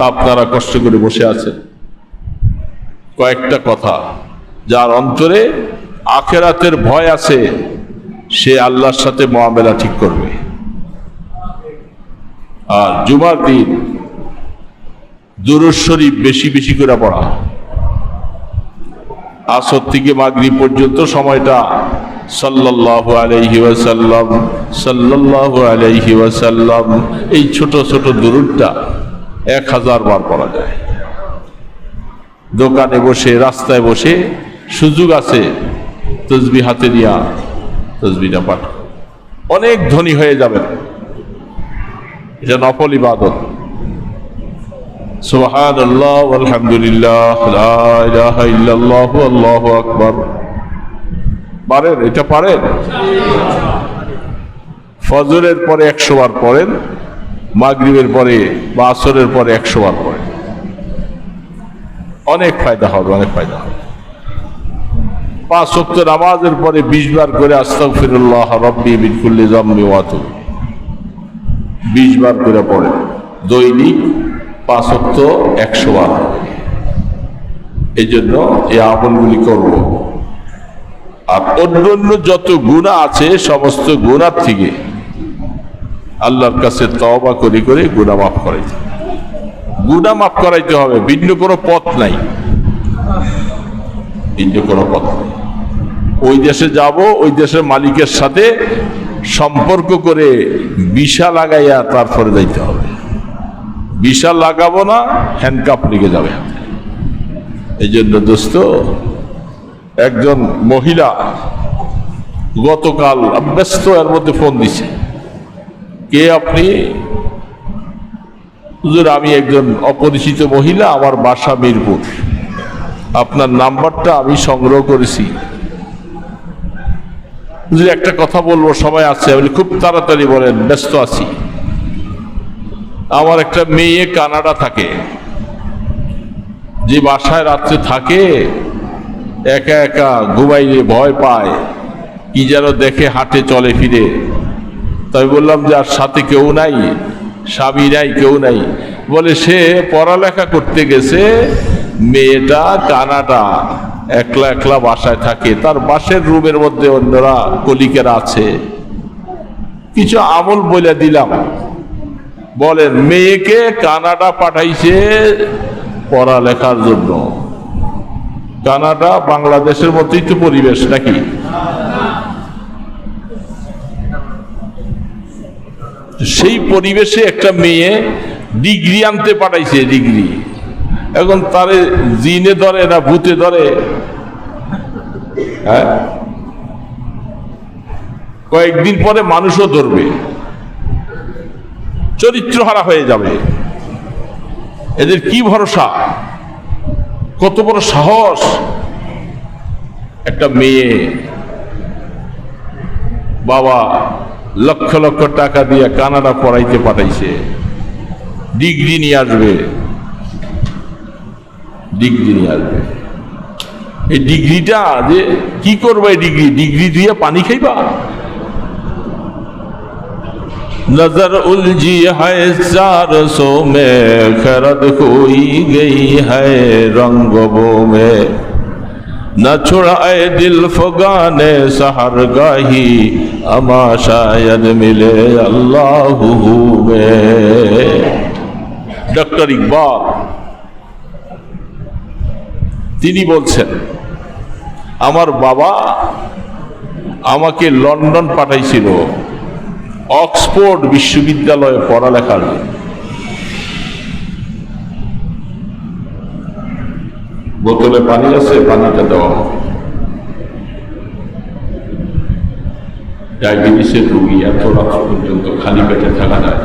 আপনারা কষ্ট করে বসে আছেন কয়েকটা কথা। যার অন্তরে আখেরাতের ভয় আছে, সে আল্লাহর সাথে মোয়ামেলা ঠিক করবে। আর জুমার দিন দুরুদ বেশি বেশি করে পড়া। আসর থেকে মাগরিব পর্যন্ত সময়টা সাল্লাল্লাহু আলাইহি ওয়াসাল্লাম, সাল্লাল্লাহু এই ছোট ছোট দুরুদটা এক হাজার বার পড়া যায়। দোকানে বসে, রাস্তায় বসে সুযোগ আছে তসবি হাতে নিয়া তসবিটা পাঠ অনেক ধনী হয়ে যাবেন। এটা নফল ইবাদত। সুবহান আল্লাহ আলহামদুলিল্লাহ ইল্লাল্লাহু, আল্লাহু আকবার। পারেন, এটা পারেন। ফজরের পরে একশো বার পড়েন। মাগরিবের পরে বা আসরের পরে একশো বার পড়েন অনেক ফায়দা হবে, অনেক ফায়দা হবে। পাঁচ ওয়াক্ত নামাজের পরে বিশ বার করে আস্তাগফিরুল্লাহ রব্বি মিন কুল্লি যামবি বিশ বার করে পড়েন দৈনিক পাঁচ ওয়াক্ত একশো বার। এই জন্য এই আমলগুলি করব। আর অন্য অন্য যত গুণা আছে, সমস্ত গুণার থেকে আল্লাহর কাছে তওবা করি করে গুণা মাফ করাইতে। গুণা মাফ করাইতে হবে, ভিন্ন কোনো পথ নাই। ভিন্ন কোনো পথ নাই। ওই দেশে যাব, ওই দেশের মালিকের সাথে সম্পর্ক করে বিশা লাগাইয়া তারপরে যাইতে হবে। বিশাল লাগাবো না হ্যান্ডকাপ লেগে যাবে। এই জন্য দোস্ত, একজন মহিলা গতকাল ব্যস্ত এর মধ্যে ফোন দিছে। কে আপনি? আমি একজন অপরিচিত মহিলা, আমার বাসা মিরপুর। আপনার নাম্বারটা আমি সংগ্রহ করেছি। একটা কথা বলব সময় আছে আপনি খুব তাড়াতাড়ি বলেন, ব্যস্ত আছি। আমার একটা মেয়ে কানাডা থাকে। যে বাসায় রাত্রে থাকে, একা একা ঘুমাইলে ভয় পায়, কি যেন দেখে হাটে, চলে ফিরে। তাই বললাম যে, আর সাথে কেউ নাই, স্বামী নাই, কেউ নাই। বলে, সে পড়ালেখা করতে গেছে, মেয়েটা কানাডা, একলা একলা বাসায় থাকে। তার বাসের রুমের মধ্যে অন্যরা কলিকেরা আছে। কিছু আমল বলে দিলাম। বলেন মেয়েকে কানাডা পাঠাইছে পড়ালেখার জন্য। কানাডা বাংলাদেশের মতোই তো পরিবেশ নাকি? সেই পরিবেশে একটা মেয়ে ডিগ্রি আনতে পাঠাইছে, ডিগ্রি। এখন তারে জিনে ধরে না ভূতে ধরে? হ্যাঁ? কয়েকদিন পরে মানুষও ধরবে। চরিত্রহারা হয়ে যাবে। এদের কি ভরসা? কত বড় সাহস? একটা মেয়ে। বাবা লক্ষ লক্ষ টাকা দিয়ে কানাডা পড়াইতে পাঠাইছে ডিগ্রি নিয়ে আসবে ডিগ্রি নিয়ে আসবে এই ডিগ্রিটা যে কি করবে এই ডিগ্রি ডিগ্রি দিয়ে পানি খাইবা नजर उलझी है चारसों में खरद खोई गई है रंगों में না ছোড়ায় দিল فغانے সাহার গাহি اما মিলে আল্লাহ ডক্টর ইকবাল, তিনি বলছেন, আমার বাবা আমাকে লন্ডন পাঠাইছিল, অক্সফোর্ড বিশ্ববিদ্যালয়ে পড়ালেখার জন্য। বোতলে পানি আছে, পানিটা দেওয়া হবে। ডায়াবেটিসের রোগী এত রাত পর্যন্ত খালি পেটে থাকা যায়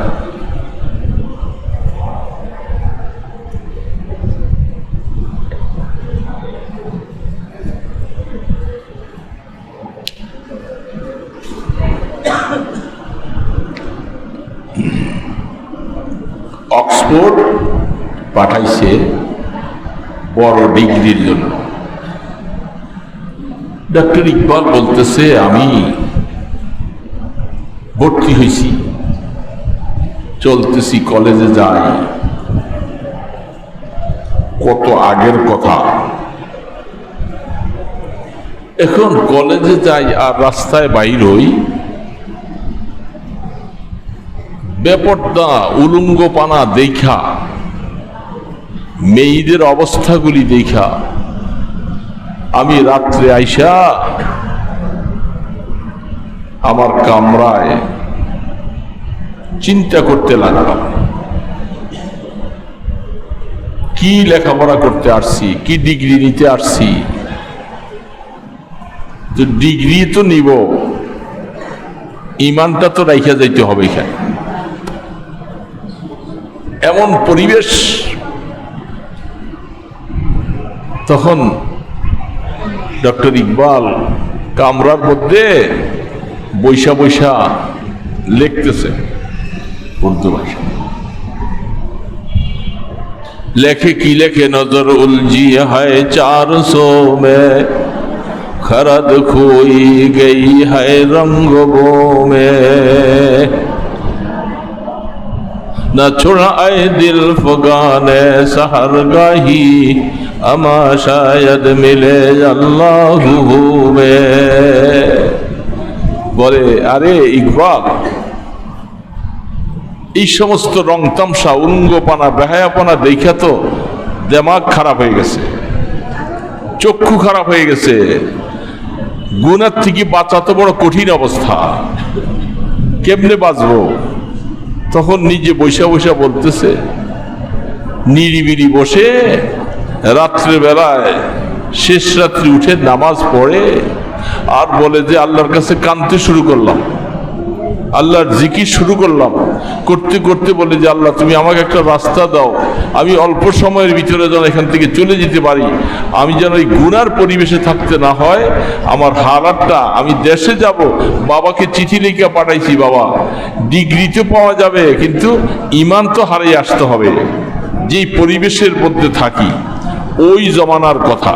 অক্সফোর্ড পাঠাইছে বড় ডিগ্রির জন্য। ডক্টর ইকবাল বলতেছে, আমি ভর্তি হয়েছি চলতেছি কলেজে যাই। কত আগের কথা। এখন কলেজে যাই আর রাস্তায় বাইর হই। বেপর্দা উলুঙ্গ পানা দেখা মেয়েদের অবস্থাগুলি দেখা। আমি রাত্রে আইসা আমার কামরায় চিন্তা করতে লাগলাম। কি লেখাপড়া করতে আসছি, কি ডিগ্রি নিতে আসছি? তো ডিগ্রি তো নিব, ইমানটা তো রাইখা যাইতে হবে এখানে। এমন পরিবেশ তখন ডক্টর ইকবাল কামরার মধ্যে বৈশা বৈশা লিখতেছে উর্দু ভাষা लेखे की लेखे नजर उलझी है चार सौ में खरद खोई गई है रंगों में न छुड़ाए दिल फगाने सहर আমা শায়দ মিলে اللہ میں বলে, আরে ইকবাল, এই সমস্ত রং তামসা উরুঙ্গপানা বেহায়াপানা দেখা তো দেমাগ খারাপ হয়ে গেছে, চক্ষু খারাপ হয়ে গেছে। গুণার থেকে বাঁচা তো বড় কঠিন অবস্থা। কেমনে বাঁচবো? তখন নিজে বৈশা বৈশা বলতেছে নিরিবিরি বসে রাত্রে বেলায় শেষ রাত্রি উঠে নামাজ পড়ে আর বলে যে আল্লাহর কাছে কানতে শুরু করলাম। আল্লাহর জিকির শুরু করলাম। করতে করতে বলে যে আল্লাহ, তুমি আমাকে একটা রাস্তা দাও। আমি অল্প সময়ের ভিতরে যেন এখান থেকে চলে যেতে পারি। আমি যেন এই গুনার পরিবেশে থাকতে না হয়। আমার হালাতটা, আমি দেশে যাব। বাবাকে চিঠি লিখে পাঠাইছি, বাবা। ডিগ্রি তো পাওয়া যাবে, কিন্তু ইমান তো হারিয়ে আসতে হবে। যেই পরিবেশের মধ্যে থাকি। ওই জমানার কথা।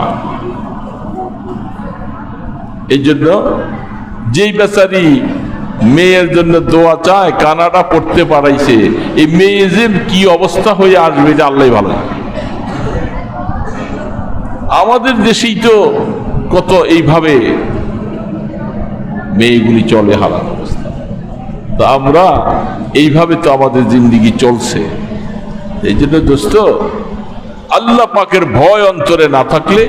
এই জন্য যেই বেচারি মেয়ের জন্য দোয়া চায়, কানাডা পড়তে পারাইছে, এই মেয়ে যে কি অবস্থা হয়ে আসবে এটা আল্লাহ ভালো। আমাদের দেশেই তো কত এইভাবে মেয়েগুলি চলে হারার অবস্থা। তো আমরা এইভাবে তো আমাদের জিন্দিগি চলছে। এই জন্য দোস্ত আল্লাহ পাকের ভয় অন্তরে না থাকলে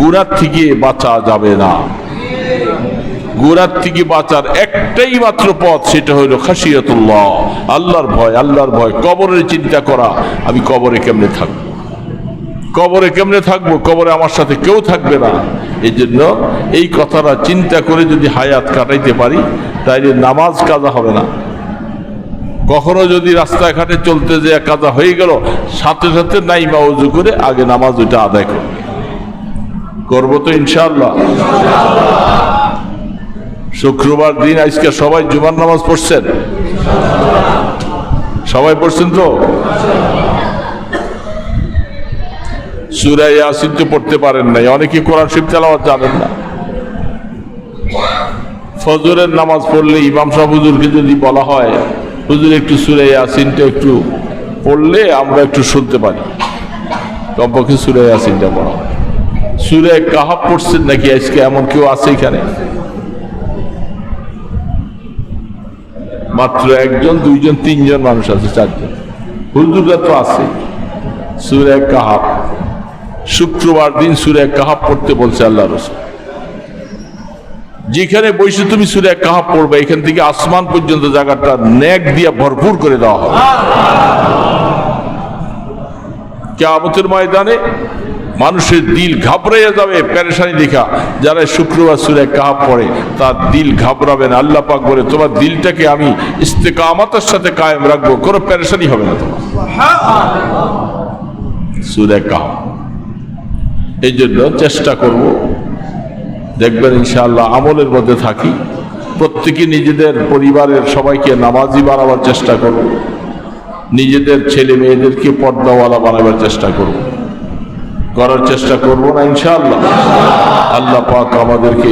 গুণার থেকে বাঁচা যাবে না। গোড়ার থেকে বাঁচার একটাই মাত্র পথ, সেটা হইল খাসিয়াতুল্লাহ আল্লাহর ভয় আল্লাহর ভয়। কবরের চিন্তা করা, আমি কবরে কেমনে থাকব? কবরে কেমনে থাকব? কবরে আমার সাথে কেউ থাকবে না। এই জন্য এই কথাটা চিন্তা করে যদি হায়াত কাটাইতে পারি, তাইলে নামাজ কাজা হবে না। কখনো যদি রাস্তাঘাটে চলতে যে কাজা হয়ে গেল, সাথে সাথে নাই বা উজু করে আগে নামাজ ওইটা আদায় করবে। করব তো ইনশাআল্লাহ। শুক্রবার দিন আজকে সবাই জুমার নামাজ পড়ছেন? সবাই পড়ছেন তো? সুরাই আসিন তো পড়তে পারেন নাই, অনেকে কোরআন শিব তেলাওয়াত জানেন না। ফজরের নামাজ পড়লে ইমাম সাহেব হুজুরকে যদি বলা হয় হুজুর, একটু সুরে আসিনটা একটু পড়লে আমরা একটু শুনতে পারি। কমপক্ষে সুরে আসিনটা পড়া। সুরায় কাহাব পড়ছেন নাকি? আজকে এমন কেউ আছে এখানে? মাত্র একজন, দুইজন, তিনজন মানুষ আছে, চারজন। হুজুররা তো আছে। সুরে কাহাব। শুক্রবার দিন সুরে কাহাব পড়তে বলছে আল্লাহ রসুল। যেখানে বসে তুমি সুরে কাহাব পড়বে, এখান থেকে আসমান পর্যন্ত জায়গাটা নেক দিয়ে ভরপুর করে দেওয়া হবে। কেমতের ময়দানে মানুষের দিল ঘাবড়াইয়া যাবে প্যারেশানি দেখা। যারা শুক্রবার সুরে কাহাব পড়ে, তার দিল ঘাবড়াবেন আল্লাহ পাক বলে, তোমার দিলটাকে আমি ইস্তেকামাতার সাথে কায়েম রাখব, কোনো প্যারেশানি হবে না তোমার। সুরে কাহাব। এই জন্য চেষ্টা করব দেখবেন ইনশাআল্লাহ আমলের মধ্যে থাকি প্রত্যেকে নিজেদের পরিবারের সবাইকে নামাজি বানাবার চেষ্টা করব নিজেদের ছেলে মেয়েদেরকে পর্দাওয়ালা বানাবার চেষ্টা করব করার চেষ্টা করব না ইনশাআল্লাহ আল্লাহ পাক আমাদেরকে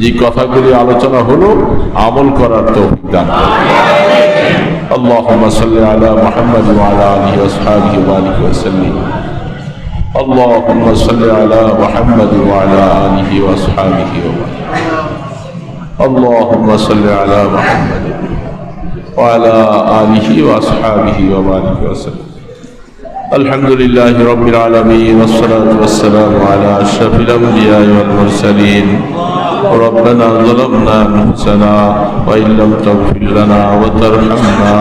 যে কথাগুলি আলোচনা হলো আমল করার তো দান اللهم صل على محمد وعلى اله واصحابه وبارك وسلم اللهم صل على محمد وعلى آله وأصحابه وبارك. اللهم صل على محمد وعلى آله وأصحابه وبارك وسلم. الحمد لله رب العالمين والصلاة والسلام على أشرف الأنبياء والمرسلين ربنا ظلمنا أنفسنا وإن لم تغفر لنا وترحمنا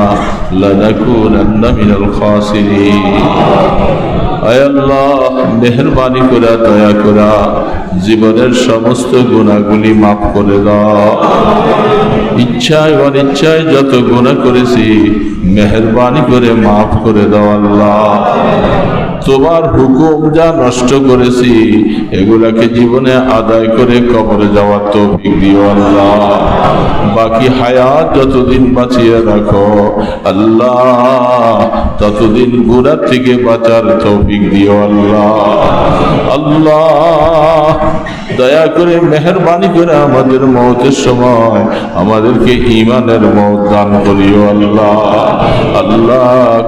لنكونن من الخاسرين আয় আল্লাহ মেহরবানি করে দয়া করা জীবনের সমস্ত গুণাগুলি মাফ করে দাও ইচ্ছায় অনিচ্ছায় যত গুণা করেছি মেহরবানি করে মাফ করে দাও আল্লাহ তোমার হুকুম যা নষ্ট করেছি, এগুলাকে জীবনে আদায় করে কবরে যাওয়ার দিও আল্লাহ। বাকি হায়াত যতদিন বাঁচিয়ে রাখো, আল্লাহ, ততদিন গুণার থেকে বাঁচার তৌফিক দিও আল্লাহ। আল্লাহ, দয়া করে মেহরবানি করে আমাদের মতের সময় আমাদেরকে ইমানের মত দান করিও আল্লাহ। আল্লাহ,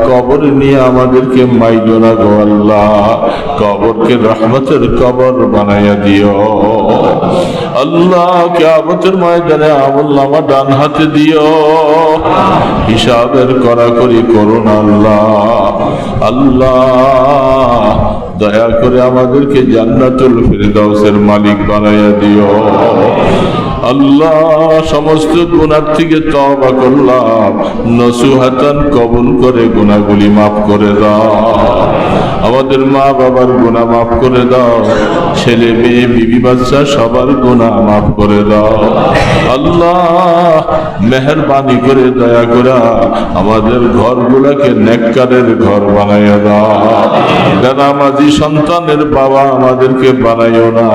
কবর নিয়ে আমাদেরকে মাইলো না গো আল্লাহ কবরকে রহমতের কবর বানাইয়া দিও। আল্লাহ কেয়ামতের ময়দানে আমল নামা ডান হাতে দিও। হিসাবের করাকরি করুন আল্লাহ। আল্লাহ, দয়া করে আমাদেরকে জান্নাতুল ফিরদাউসের মালিক বানাইয়া দিও। আল্লাহ সমস্ত গুণার থেকে তবা করলাম। নসুহাতান কবুল করে গুণাগুলি মাফ করে দাও। আমাদের মা বাবার গুণা মাফ করে দাও। ছেলে, মেয়ে, বিবি, বাচ্চা, সবার গুণা মাফ করে দাও। আল্লাহ মেহরবানি করে, দয়া করা আমাদের ঘরগুলাকে নেককারের ঘর বানাইয়া দাও। বেনামাজি সন্তানের বাবা আমাদেরকে বানাইও না।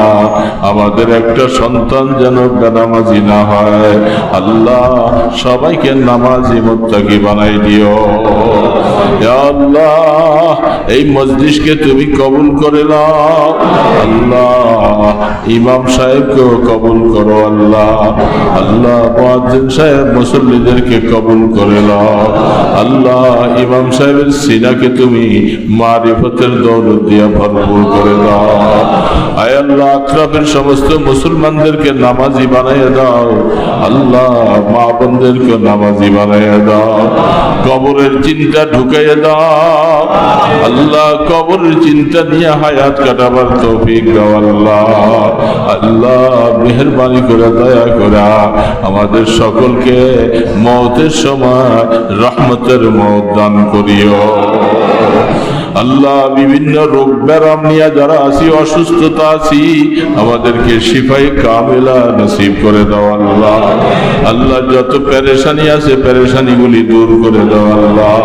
আমাদের একটা সন্তান যেন বেনামাজি না হয়। আল্লাহ, সবাইকে নামাজি মোত্তাকি বানাই দিও। আল্লাহ, এই মজলিসকে তুমি কবুল করে নাও। আল্লাহ, ইমাম সাহেবকেও কবুল করো, আল্লাহ। আল্লাহ, মুয়াজ্জিন সাহেব মুসল্লিদেরকে কবুল করে নাও। আল্লাহ, ইমাম সাহেবের সিনাকে তুমি মারিফতের দৌলত দিয়া ভরপুর করে দাও সমস্ত মুসলমানদেরকে নামাজি বানাইয়া দাও। আল্লাহ মা বোনদেরকে নামাজি বানাইয়া দাও। কবরের চিন্তা ঢুকাইয়া দাও। আল্লাহ, কবরের চিন্তা নিয়ে হায়াত কাটাবার তৌফিক দাও আল্লাহ। আল্লাহ, মেহরবানি করে, দয়া করা আমাদের সকলকে মৌতের সময় রহমতের মত দান করিও। আল্লাহ বিভিন্ন রোগ ব্যারাম নিয়ে যারা আছি, অসুস্থতা আছি, আমাদেরকে সিপাই কামেলা নসিব করে দাও আল্লাহ। আল্লাহ যত পেরেশানি আছে পেরেশানি গুলি দূর করে দাও আল্লাহ।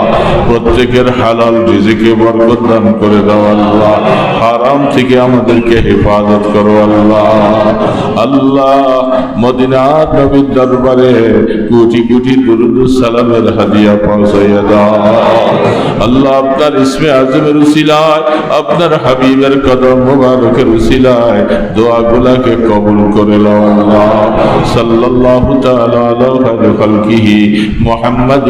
প্রত্যেকের হালাল রিজিকে বরকত করে দাও আল্লাহ। হারাম থেকে আমাদেরকে হেফাজত করো আল্লাহ। আল্লাহ মদিনার নবীর দরবারে কোটি কোটি দুরুদ সালামের হাদিয়া পৌঁছাইয়া দাও। আল্লাহ আপনার ইসমে আজমের উসিলায় আপনার হাবিবের কদম মুবারকের উসিলায় দোয়াগুলাকে কবুল করে আল্লাহ। সাল্লাল্লাহু তাআলা আলা খালকিহি মুহাম্মাদ